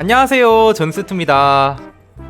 안녕하세요 전스투입니다.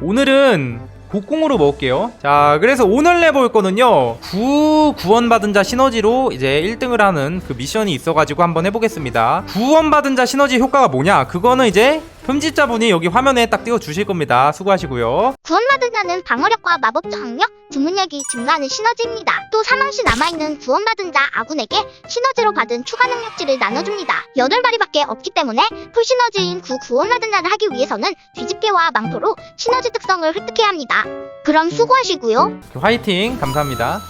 오늘은 곡궁으로 먹을게요. 자 그래서 오늘 내볼 거는요 구 구원 받은 자 시너지로 이제 1등을 하는 그 미션이 있어가지고 한번 해보겠습니다. 구원 받은 자 시너지 효과가 뭐냐? 그거는 이제 편집자분이 여기 화면에 딱 띄워 주실 겁니다 수고하시고요 구원받은 자는 방어력과 마법 저항력, 주문력이 증가하는 시너지입니다. 또 사망 시 남아있는 구원받은 자 아군에게 시너지로 받은 추가 능력치를 나눠줍니다. 8마리밖에 없기 때문에 풀 시너지인 구 구원받은 자를 하기 위해서는 뒤집개와 망토로 시너지 특성을 획득해야 합니다. 그럼 수고하시고요. 화이팅 감사합니다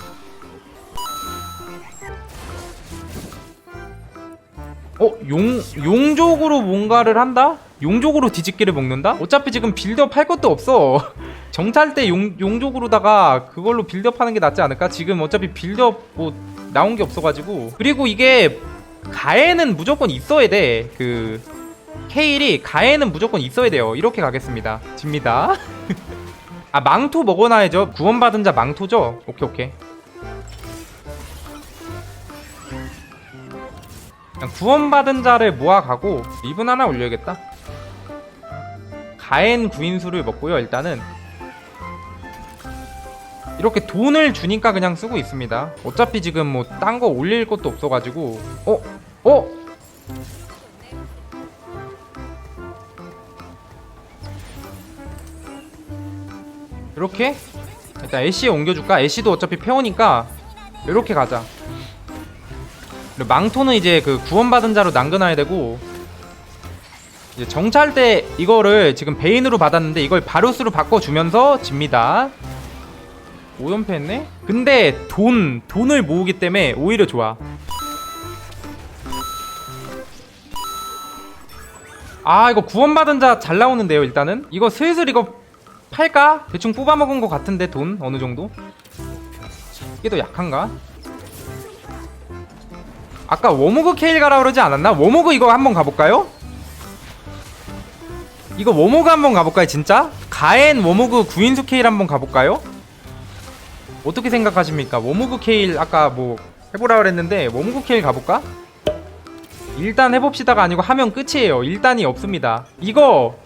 어? 용, 용족으로 뭔가를 한다? 용족으로 뒤집기를 먹는다? 어차피 지금 빌드업 할 것도 없어. 정찰 때 용, 용족으로다가 그걸로 빌드업 하는 게 낫지 않을까? 지금 어차피 빌드업 뭐 나온 게 없어가지고. 그리고 이게 가에는 무조건 있어야 돼그 케일이 가에는 무조건 있어야 돼요. 이렇게 가겠습니다. 집니다. 아 망토 먹어놔야죠. 구원받은 자 망토죠? 오케이 오케이. 그냥 구원받은 자를 모아가고 리븐 하나 올려야겠다 가엔 구인수를 먹고요 일단은 이렇게 돈을 주니까 그냥 쓰고 있습니다 어차피 지금 뭐 딴 거 올릴 것도 없어가지고 어? 어? 이렇게 일단 애쉬에 옮겨줄까? 애쉬도 어차피 페어니까 이렇게 가자 망토는 이제 그 구원받은 자로 남겨놔야 되고 이제 정찰 때 이거를 지금 베인으로 받았는데 이걸 바루스로 바꿔주면서 집니다 5연패 했네? 근데 돈, 돈을 모으기 때문에 오히려 좋아 아 이거 구원받은 자 잘 나오는데요 일단은 이거 슬슬 이거 팔까? 대충 뽑아먹은 것 같은데 돈 어느 정도? 이게 더 약한가? 아까 워모그 케일 가라 그러지 않았나? 워모그 이거 한번 가볼까요? 이거 워모그 한번 가볼까요 진짜? 가엔 워모그 구인수 케일 한번 가볼까요? 어떻게 생각하십니까? 워모그 케일 아까 뭐 해보라 그랬는데 워모그 케일 가볼까? 일단 해봅시다가 아니고 하면 끝이에요 일단이 없습니다 이거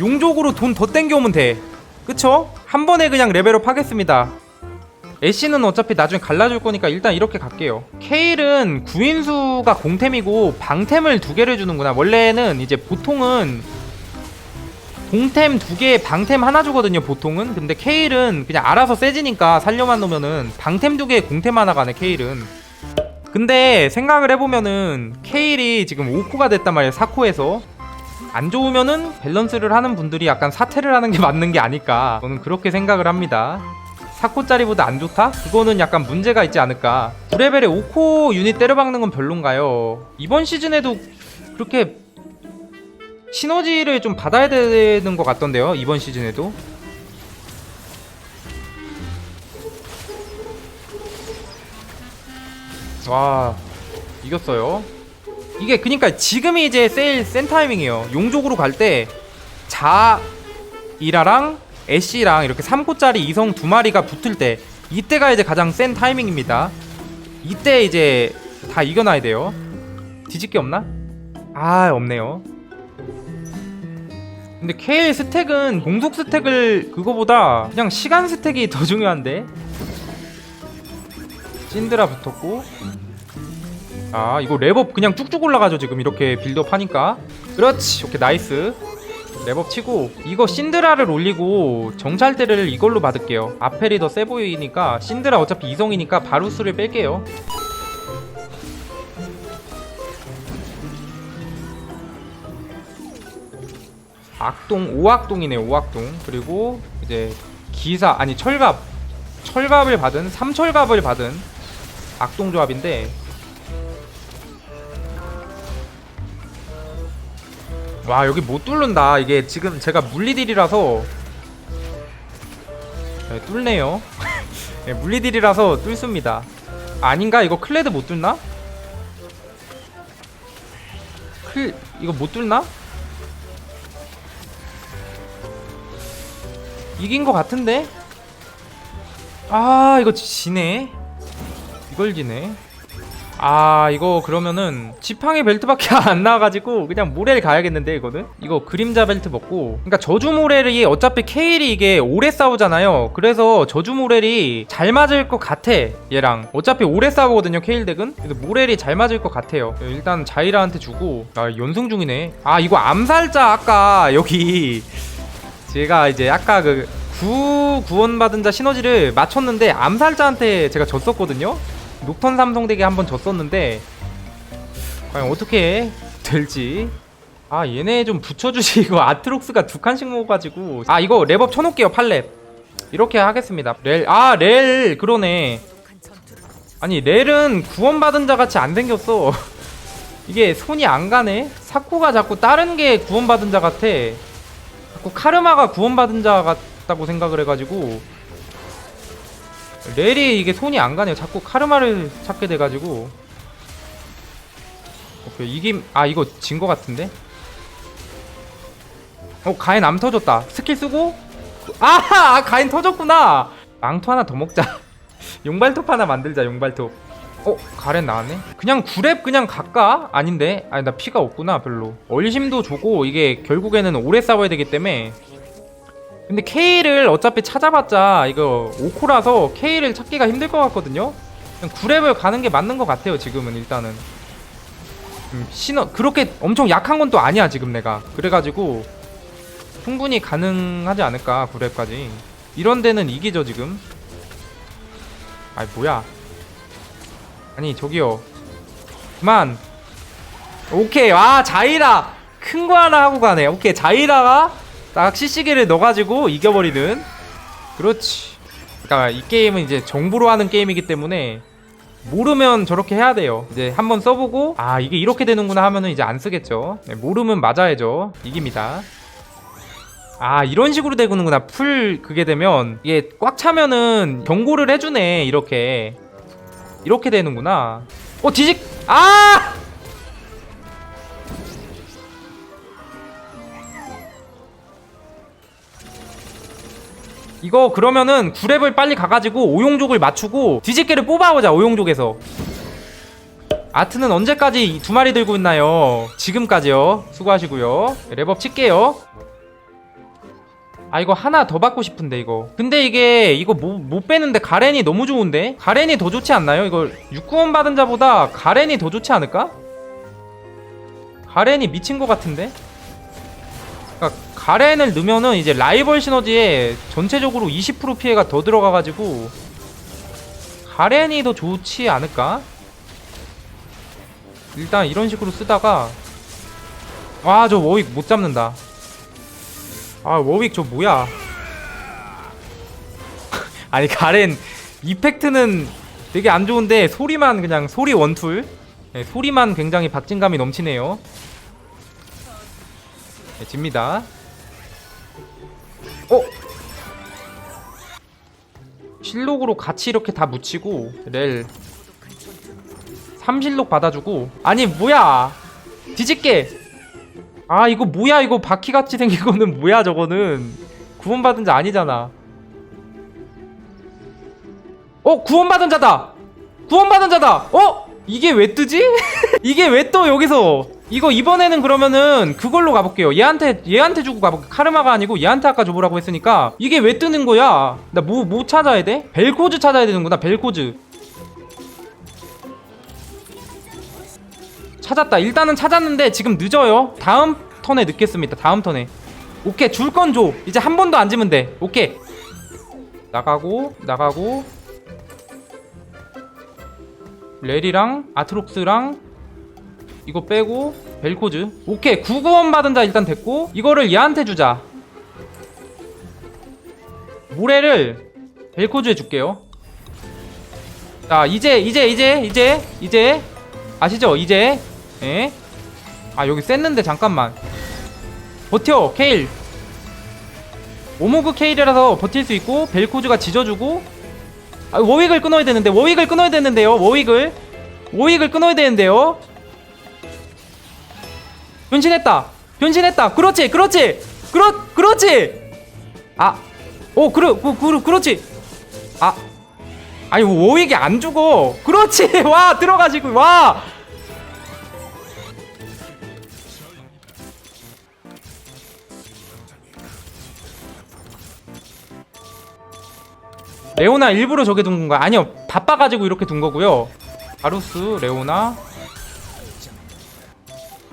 용족으로 돈 더 땡겨오면 돼 그쵸? 한 번에 그냥 레벨업 하겠습니다 애쉬는 어차피 나중에 갈라줄 거니까 일단 이렇게 갈게요 케일은 구인수가 공템이고 방템을 두 개를 주는구나 원래는 이제 보통은 공템 두 개, 방템 하나 주거든요 보통은. 근데 케일은 그냥 알아서 세지니까 살려만 놓으면은 방템 두 개, 공템 하나 가네 케일은. 근데 생각을 해보면은 케일이 지금 5코가 됐단 말이에요 4코에서. 안 좋으면은 밸런스를 하는 분들이 약간 사퇴를 하는 게 맞는 게 아닐까. 저는 그렇게 생각을 합니다. 4코짜리보다 안 좋다? 그거는 약간 문제가 있지 않을까. 9레벨에 5코 유닛 때려박는 건 별론가요? 이번 시즌에도 그렇게 시너지를 좀 받아야 되는 것 같던데요 이번 시즌에도. 와 이겼어요. 이게 그니까 지금이 이제 세일 센 타이밍이에요. 용족으로 갈 때 자이라랑 애쉬랑 이렇게 3코짜리 이성 두 마리가 붙을 때 이때가 이제 가장 센 타이밍입니다. 이때 이제 다 이겨놔야 돼요. 뒤집기 없나? 아 없네요 근데 케일 스택은 공속 스택을 그거보다 그냥 시간 스택이 더 중요한데? 찐드라 붙었고. 아 이거 랩업 그냥 쭉쭉 올라가죠 지금 이렇게 빌드업 하니까. 그렇지 오케이 나이스. 랩업 치고. 이거 신드라를 올리고 정찰대를 이걸로 받을게요. 아펠이 더 세 보이니까 신드라 어차피 이성이니까 바루스를 뺄게요 악동 오악동이네 오악동. 그리고 이제 기사 아니 철갑. 철갑을 받은 삼철갑을 받은 악동 조합인데 와 여기 못 뚫는다. 이게 지금 제가 물리딜이라서 네, 뚫네요. 네, 물리딜이라서 뚫습니다. 아닌가? 이거 클레드 못 뚫나? 클 이거 못 뚫나? 이긴 것 같은데? 아 이거 지네? 이걸 지네? 아 이거 그러면은 지팡이 벨트밖에 안 나와가지고 그냥 모렐 가야겠는데 이거는? 이거 그림자 벨트 먹고. 그러니까 저주 모렐이 어차피 케일이 이게 오래 싸우잖아요. 그래서 저주 모렐이 잘 맞을 것 같아 얘랑. 어차피 오래 싸우거든요 케일 덱은? 그래서 모렐이 잘 맞을 것 같아요. 일단 자이라한테 주고. 아 연승 중이네. 아 이거 암살자 아까 여기 제가 이제 아까 그 구 구원받은 자 시너지를 맞췄는데 암살자한테 제가 졌었거든요. 녹턴 삼성덱에 한번 졌었는데 과연 어떻게 될지. 아 얘네 좀 붙여주시고 아트록스가 두 칸씩 먹어가지고. 아 이거 랩업 쳐놓을게요 팔렙. 이렇게 하겠습니다. 렐 아 렐 그러네. 아니 렐은 구원받은 자 같이 안 생겼어. 이게 손이 안 가네? 사쿠가 자꾸 다른 게 구원받은 자 같아 자꾸 카르마가 구원받은 자 같다고 생각을 해가지고 렐이 이게 손이 안 가네요. 자꾸 카르마를 찾게 돼가지고. 오케이 이김 아 이거 진 거 같은데? 어 가인 암 터졌다. 스킬 쓰고? 아하! 아, 가인 터졌구나! 망토 하나 더 먹자. 용발톱 하나 만들자 용발톱 어 가렌 나왔네? 그냥 구랩 그냥 갈까? 아닌데? 아니 나 피가 없구나 별로. 얼심도 주고 이게 결국에는 오래 싸워야 되기 때문에. 근데 K를 어차피 찾아봤자 이거 5코라서 K를 찾기가 힘들 것 같거든요? 그냥 9랩을 가는 게 맞는 것 같아요 지금은 일단은. 음, 신어 그렇게 엄청 약한 건 또 아니야 지금 내가. 그래가지고 충분히 가능하지 않을까 9랩까지. 이런 데는 이기죠 지금. 아이 뭐야 아니 저기요. 그만. 오케이. 아 자이라. 큰 거 하나 하고 가네. 오케이. 자이라가 딱 CC기를 넣어가지고 이겨버리는. 그렇지. 그러니까 이 게임은 이제 정보로 하는 게임이기 때문에 모르면 저렇게 해야 돼요. 이제 한번 써보고 아 이게 이렇게 되는구나 하면은 이제 안 쓰겠죠. 네, 모르면 맞아야죠. 이깁니다. 아 이런 식으로 되는구나. 풀 그게 되면 이게 꽉 차면은 경고를 해주네 이렇게 이렇게 되는구나. 어 뒤직 아! 이거 그러면은 9랩을 빨리 가가지고 오용족을 맞추고 뒤집개를 뽑아보자 오용족에서. 아트는 언제까지 이두 마리 들고 있나요? 지금까지요. 수고하시고요. 랩업 칠게요 아 이거 하나 더 받고 싶은데 이거 근데 이게 이거 못, 못 빼는데 가렌이 너무 좋은데? 가렌이 더 좋지 않나요? 이거 6구원 받은 자보다 가렌이 더 좋지 않을까? 가렌이 미친 것 같은데? 그러니까 가렌을 넣으면은 이제 라이벌 시너지에 전체적으로 20% 피해가 더 들어가가지고 가렌이 더 좋지 않을까? 일단 이런 식으로 쓰다가 와 저 워윅 못 잡는다 아 워윅 저 뭐야? 아니 가렌 이펙트는 되게 안 좋은데 소리만 그냥 소리 원툴? 네, 소리만 굉장히 박진감이 넘치네요. 네, 집니다. 어? 실록으로 같이 이렇게 다 묻히고 렐. 3실록 받아주고. 아니 뭐야? 뒤집게 아 이거 뭐야? 이거 바퀴같이 생긴 거는 뭐야 저거는? 구원받은 자 아니잖아. 어 구원받은 자다! 구원받은 자다! 어? 이게 왜 뜨지? 이게 왜 또 여기서? 이거 이번에는 그러면은 그걸로 가볼게요. 얘한테 얘한테 주고 가볼게 카르마가 아니고 얘한테 아까 줘보라고 했으니까 이게 왜 뜨는 거야? 나 뭐뭐 찾아야 돼? 벨코즈 찾아야 되는구나 벨코즈 찾았다. 일단은 찾았는데 지금 늦어요. 다음 턴에 넣겠습니다. 다음 턴에. 오케이. 줄 건 줘. 이제 한 번도 안 지면 돼. 오케이. 나가고 나가고. 레리랑 아트록스랑 이거 빼고 벨코즈. 오케이. 구구원 받은 자 일단 됐고 이거를 얘한테 주자. 모래를 벨코즈에 줄게요. 자 이제 이제 이제 이제 이제. 아시죠? 이제 예? 아 여기 셌는데 잠깐만. 버텨 케일. 오모그 케일이라서 버틸 수 있고 벨코즈가 지져주고. 아 워윅을 끊어야 되는데 워윅을 끊어야 되는데요 워윅을. 워윅을 끊어야 되는데요. 변신했다. 변신했다. 그렇지 그렇지. 그렇 그렇지. 아오 그래 그, 그, 그렇지. 아. 아니 워윅이 안 죽어. 그렇지. 와 들어가시고 와 레오나 일부러 저게 둔 건가요? 아니요 바빠가지고 이렇게 둔 거고요. 바루스 레오나.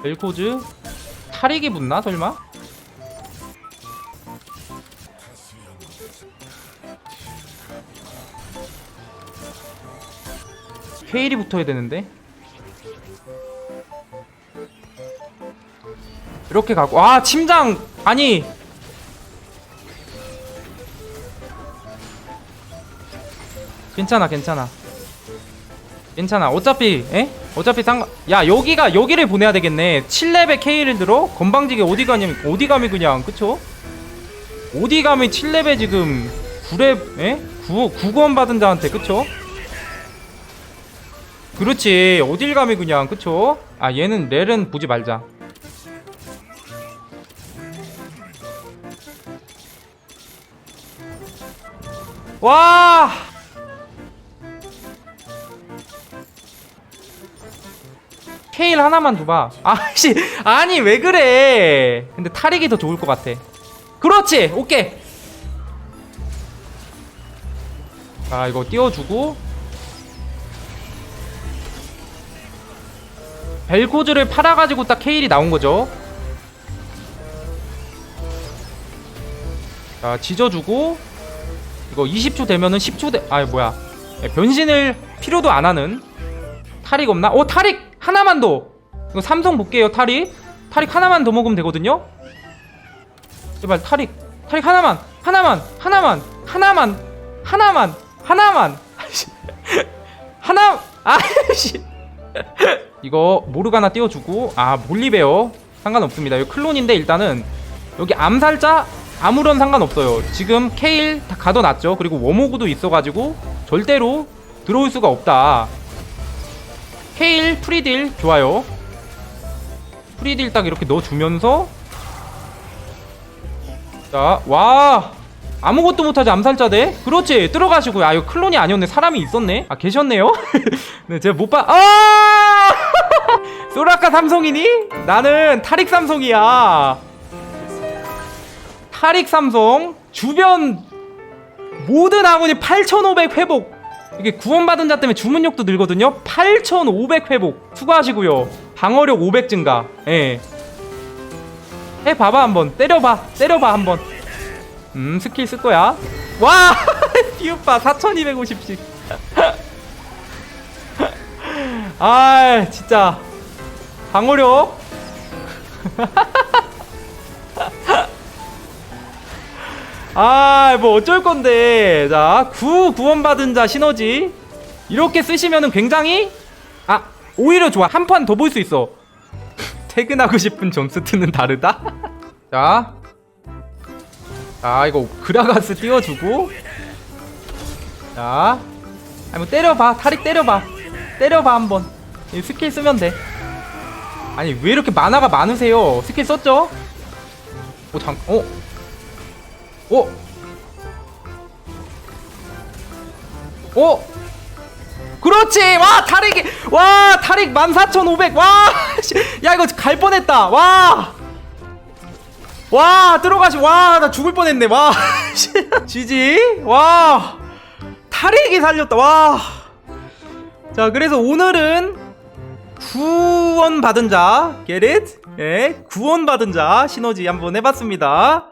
벨코즈. 타릭이 붙나 설마? 케일이 붙어야 되는데. 이렇게 가고. 아 침장! 아니 괜찮아 괜찮아 괜찮아 어차피 에? 어차피 상관 야 여기가 여기를 보내야 되겠네 7렙의 K를 들어 건방지게 어디 가냐면 어디 감이 그냥 그쵸? 어디 감이 7렙에 지금 9렙 에? 9, 9권 받은 자한테 그쵸? 그렇지 어딜 감이 그냥 그쵸? 아 얘는 렐은 보지 말자 와 케일 하나만 줘봐. 아씨. 아니 왜 그래? 근데 타릭이 더 좋을 것 같아. 그렇지. 오케이. 자 이거 띄워주고. 벨코즈를 팔아가지고 딱 케일이 나온 거죠. 자 지져주고. 이거 20초 되면은 10초 돼. 아이 뭐야. 예, 변신을 필요도 안 하는. 타릭 없나? 오 타릭 하나만 더. 이거 삼성 볼게요 타릭 타릭 하나만 더 먹으면 되거든요. 제발 타릭 타릭 하나만 하나만 하나만 하나만 하나만 하나만. 하나 아씨. 이거 모르가나 띄워주고. 아 몰리베어. 상관없습니다. 이거 클론인데 일단은 여기 암살자 아무런 상관없어요. 지금 케일 다 가둬놨죠. 그리고 워모그도 있어가지고 절대로 들어올 수가 없다 케일 프리딜 좋아요. 프리딜 딱 이렇게 넣어주면서. 자와! 아무것도 못하지 암살자 대 그렇지 들어가시고요. 아 이거 클론이 아니었네. 사람이 있었네. 아 계셨네요? 네 제가 못봐 아! 소라카 삼성이니? 나는 타릭 삼성이야. 타릭 삼성 주변 모든 아군이 8500 회복 이게 구원받은 자 때문에 주문력도 늘거든요. 8500 회복 수고하시고요. 방어력 500 증가. 예. 해봐봐 한번. 때려봐 때려봐 한번. 음 스킬 쓸 거야. 와! 피우빠 4250씩. 아 진짜. 방어력 아, 뭐 어쩔 건데. 자, 구 구원받은 자 시너지. 이렇게 쓰시면은 굉장히 아, 오히려 좋아. 한 판 더 볼 수 있어. 퇴근하고 싶은 존스트는 다르다. 자. 자, 이거 그라가스 띄워 주고. 자. 아니, 뭐 때려봐. 타릭 때려 봐. 때려 봐, 한번. 이 스킬 쓰면 돼. 아니, 왜 이렇게 만화가 많으세요? 스킬 썼죠? 오, 잠, 어? 오! 오! 그렇지! 와, 타릭이! 와, 타릭 14,500! 와! 씨, 야, 이거 갈 뻔했다! 와! 와, 들어가시, 와, 나 죽을 뻔했네, 와! 씨, 지지? 와! 타릭이 살렸다, 와! 자, 그래서 오늘은 구원 받은 자, get it? 예, 구원 받은 자 시너지 한번 해봤습니다.